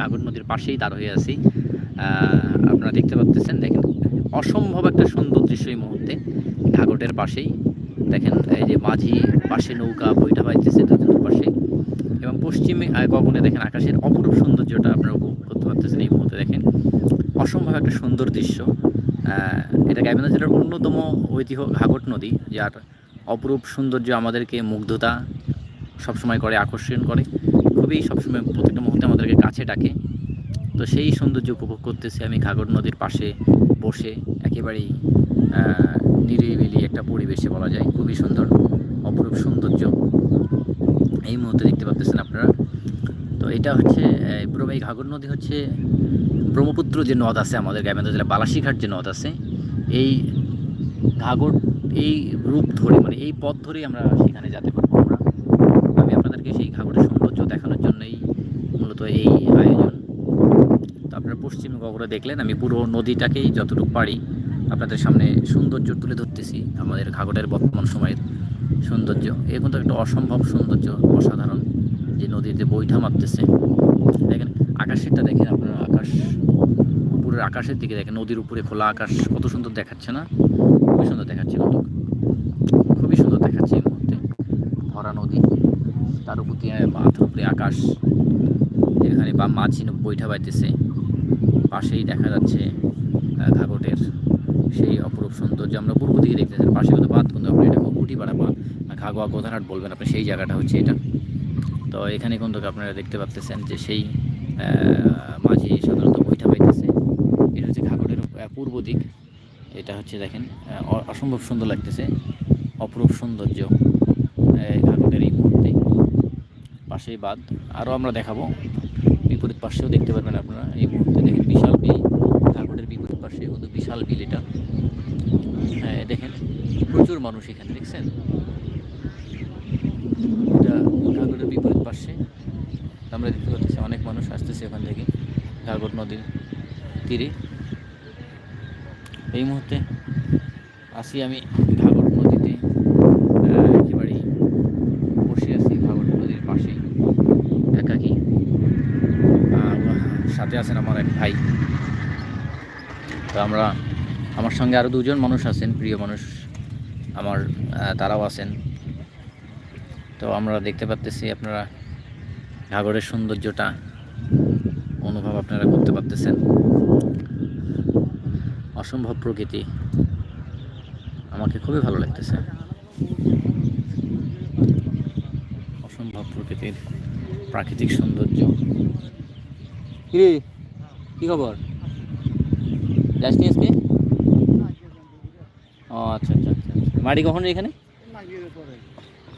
ঘাগর নদীর পাশেই দাঁড় হয়ে আছি। আপনারা দেখতে পাচ্ছেন দেখেন, অসম্ভব একটা সুন্দর দৃশ্য এই মুহূর্তে। ঘাগটের পাশেই, দেখেন, এই যে মাঝি, পাশে নৌকা, বইটা বাইতেছে দুজন পাশে এবং পশ্চিমে গগনে দেখেন আকাশের অপরূপ সৌন্দর্যটা আপনারা উপভোগ করতে পারতেছেন এই মুহূর্তে, দেখেন। অসম্ভব একটা সুন্দর দৃশ্য। এটা গাইবান্ধা জেলার অন্যতম ঐতিহ্য ঘাগট নদী, যার অপরূপ সৌন্দর্য আমাদেরকে মুগ্ধতা সবসময় করে, আকর্ষণ করে। খুবই সবসময় প্রত্যেকটা মুহূর্তে আমাদেরকে কাছে ডাকে। তো সেই সৌন্দর্য উপভোগ করতেছি আমি ঘাগর নদীর পাশে বসে, একেবারেই নিরিবিলি একটা পরিবেশে বলা যায়। খুবই সুন্দর, অপরূপ সৌন্দর্য। এই মুহূর্তে দেখতে পাচ্ছেন আপনারা। তো এটা হচ্ছে এই ঘাগর নদী হচ্ছে ব্রহ্মপুত্র যে নদ আছে আমাদের গাইবান্ধা জেলা বালাসীঘাট যে নদ আছে, এই ঘাগর, এই রূপ ধরে মানে এই পথ ধরেই আমরা সেখানে যেতে পারব। আমি আপনাদেরকে সেই ঘাগরের সৌন্দর্য দেখানোর জন্যই মূলত এই আয়োজন। তো আপনারা পশ্চিম গগরে দেখলেন, আমি পুরো নদীটাকেই যতটুকু পারি আপনাদের সামনে সৌন্দর্য তুলে ধরতেছি। আমাদের ঘাগরের বর্তমান সময়ের সৌন্দর্য। এ কিন্তু একটা অসম্ভব সৌন্দর্য, অসাধারণ। যে নদীতে বৈঠা মারতেছে দেখেন, আকাশেরটা দেখেন আপনারা, আকাশ উপরের আকাশের দিকে দেখেন, নদীর উপরে খোলা আকাশ কত সুন্দর দেখাচ্ছে না? খুবই সুন্দর দেখাচ্ছে খুবই সুন্দর দেখাচ্ছে এই মুহূর্তে। ভরা নদী। তার উপর দিয়ে মাথার উপরে আকাশ এখানে বা মাঝি বৈঠা বাইতেছে পাশেই দেখা যাচ্ছে ঘাগটের সেই অপরূপ সৌন্দর্য। আমরা পূর্ব দিকে দেখতেছি পাশে কিন্তু বাঁধ কিন্তু আপনি এটা কুটিপাড়া বা ঘাগোয়া গোধারহাট বলবেন আপনি সেই জায়গাটা হচ্ছে এটা। তো এখানে কিন্তু আপনারা দেখতে পাচ্তেছেন যে সেই মাঝি সাধারণত বৈঠা পাইতেছে এটা হচ্ছে ঘাগরের আহ, পূর্ব দিক। এটা হচ্ছে দেখেন অসম্ভব সুন্দর লাগতেছে অপরূপ সৌন্দর্য এই ঘাগরের এই পাশেই বাদ আরও আমরা দেখাবো। বিপরীত পাশেও দেখতে পারবেন আপনারা। এই মুহূর্তে দেখেন বিশাল বিল। ঘাগরের বিপরীত পাশে কিন্তু বিশাল বিল এটা। হ্যাঁ দেখেন, প্রচুর মানুষ এখানে, দেখছেন? এটা ঘাগরের বিপরীত পাশে আমরা দেখতে পাচ্ছি অনেক মানুষ আসতেছে এখান থেকে ঘাগর নদীর তীরে। এই মুহূর্তে আসি আমি ঘাগর নদীতে আহ, একেবারেই বসে আছি ঘাগর নদীর পাশে একাকি আর সাথে আছেন আমার এক ভাই। তো আমরা, আমার সঙ্গে আরও দুজন মানুষ আছেন, প্রিয় মানুষ আমার তারাও আছেন। তো আমরা দেখতে পাচ্তেছি আপনারা ঘাগরের সৌন্দর্যটা, অনুভব আপনারা করতে পারতেছেন। অসম্ভব প্রকৃতি। আমাকে খুবই ভালো লাগতেছে। অসম্ভব প্রকৃতির প্রাকৃতিক সৌন্দর্য। কিরে, কি খবর? যাসনি আজকে? ও আচ্ছা আচ্ছা আচ্ছা আচ্ছা। মাটি কখন এখানে?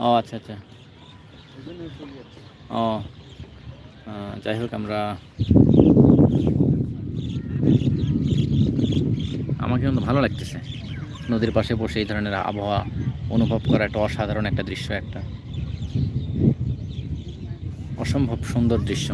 ও আচ্ছা আচ্ছা। ও যাই হোক, আমরা আমাকে কিন্তু ভালো লাগতেছে। নদীর পাশে বসে এই ধরনের আবহাওয়া অনুভব করা একটা অসাধারণ একটা দৃশ্য, একটা অসম্ভব সুন্দর দৃশ্য।